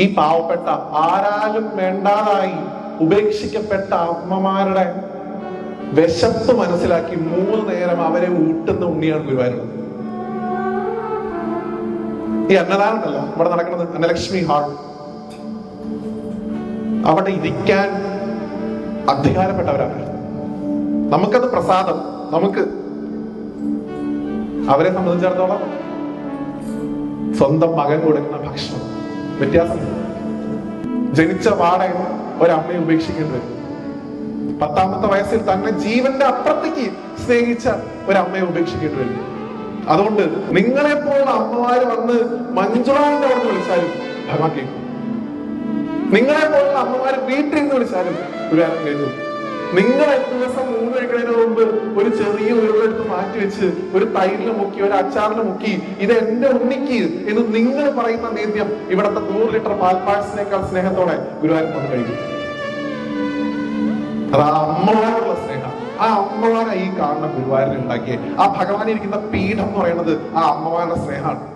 ഈ പാവപ്പെട്ട ആരാലും വേണ്ടാതായി ഉപേക്ഷിക്കപ്പെട്ട അമ്മമാരുടെ വിശപ്പ് മനസ്സിലാക്കി മൂന്ന് നേരം അവരെ ഊട്ടുന്ന ഉണ്ണിയാണ് ഗുരുവായൂരുള്ളത് ഈ അന്നദാനം ഉണ്ടല്ലോ ഇവിടെ നടക്കുന്നത് അന്നലക്ഷ്മി ഹാൾ. അവിടെ ഇരിക്കാൻ അധികാരപ്പെട്ടവരാണ്. നമുക്കത് പ്രസാദം നമുക്ക് അവരെ സംബന്ധിച്ചിടത്തോളം സ്വന്തം മകൻ കൊടുക്കുന്ന ഭക്ഷണം. വ്യത്യാസം. ജനിച്ച വാടക ഒരമ്മയെ ഉപേക്ഷിക്കേണ്ടി വരും. പത്താമത്തെ വയസ്സിൽ തന്നെ ജീവന്റെ അപ്പുറത്തേക്ക് സ്നേഹിച്ച ഒരമ്മയെ ഉപേക്ഷിക്കേണ്ടി വരും. അതുകൊണ്ട് നിങ്ങളെ പോലുള്ള അമ്മമാര് വന്ന് മഞ്ജുളാന്റെ അവിടെ വിളിച്ചാലും ഭഗവാൻ കേൾക്കും. നിങ്ങളെ പോലുള്ള അമ്മമാര് വീട്ടിൽ നിന്ന് വിളിച്ചാലും ഒരു കേൾക്കും നിങ്ങൾ ദിവസം മൂന്ന് കഴിക്കുന്നതിന് മുമ്പ് ഒരു ചെറിയ ഉരുളെടുത്ത് മാറ്റി വെച്ച് ഒരു തൈരിൽ മുക്കി ഒരു അച്ചാറിൽ മുക്കി ഇത് എന്റെ ഉണ്ണിക്ക് എന്ന് നിങ്ങൾ പറയുന്ന നേദ്യം ഇവിടത്തെ നൂറ് ലിറ്റർ പാൽപാഴ്സിനേക്കാൾ സ്നേഹത്തോടെ ഗുരുവായൂർ വന്ന് കഴിക്കും. അതാ അമ്മമാരുള്ള സ്നേഹം. ആ അമ്മമാരായി കാണുന്ന ഗുരുവായൂരിൽ ഉണ്ടാക്കിയ ആ ഭഗവാൻ ഇരിക്കുന്ന പീഠം എന്ന് പറയുന്നത് ആ അമ്മമാരുടെ സ്നേഹമാണ്.